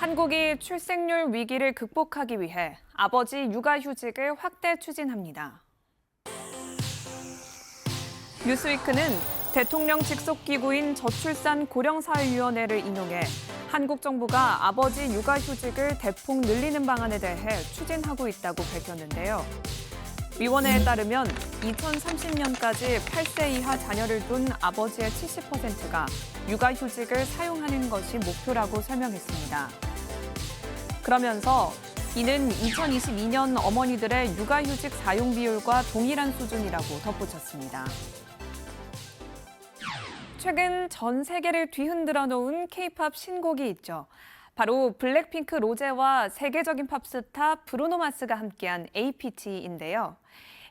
한국이 출생률 위기를 극복하기 위해 아버지 육아휴직을 확대 추진합니다. 뉴스위크는 대통령 직속 기구인 저출산 고령사회위원회를 인용해 한국 정부가 아버지 육아휴직을 대폭 늘리는 방안에 대해 추진하고 있다고 밝혔는데요. 위원회에 따르면 2030년까지 8세 이하 자녀를 둔 아버지의 70%가 육아휴직을 사용하는 것이 목표라고 설명했습니다. 그러면서 이는 2022년 어머니들의 육아휴직 사용 비율과 동일한 수준이라고 덧붙였습니다. 최근 전 세계를 뒤흔들어 놓은 케이팝 신곡이 있죠. 바로 블랙핑크 로제와 세계적인 팝스타 브루노 마스가 함께한 APT인데요.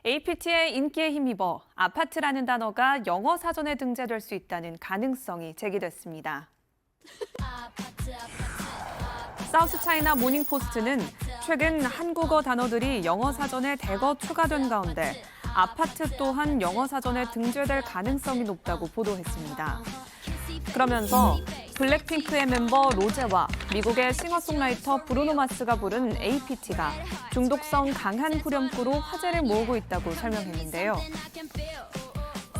APT의 인기에 힘입어 아파트라는 단어가 영어 사전에 등재될 수 있다는 가능성이 제기됐습니다. 사우스 차이나 모닝포스트는 최근 한국어 단어들이 영어 사전에 대거 추가된 가운데 아파트 또한 영어 사전에 등재될 가능성이 높다고 보도했습니다. 그러면서 블랙핑크의 멤버 로제와 미국의 싱어송라이터 브루노 마스가 부른 APT가 중독성 강한 후렴구로 화제를 모으고 있다고 설명했는데요.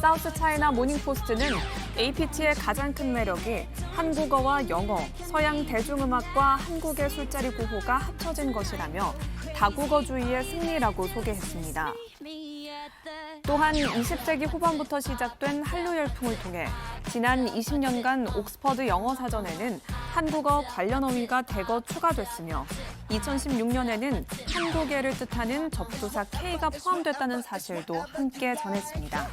사우스 차이나 모닝포스트는 APT의 가장 큰 매력이 한국어와 영어, 서양 대중음악과 한국의 술자리 구호가 합쳐진 것이라며 다국어주의의 승리라고 소개했습니다. 또한 20세기 후반부터 시작된 한류 열풍을 통해 지난 20년간 옥스퍼드 영어 사전에는 한국어 관련 어휘가 대거 추가됐으며 2016년에는 한국애를 뜻하는 접두사 K가 포함됐다는 사실도 함께 전했습니다.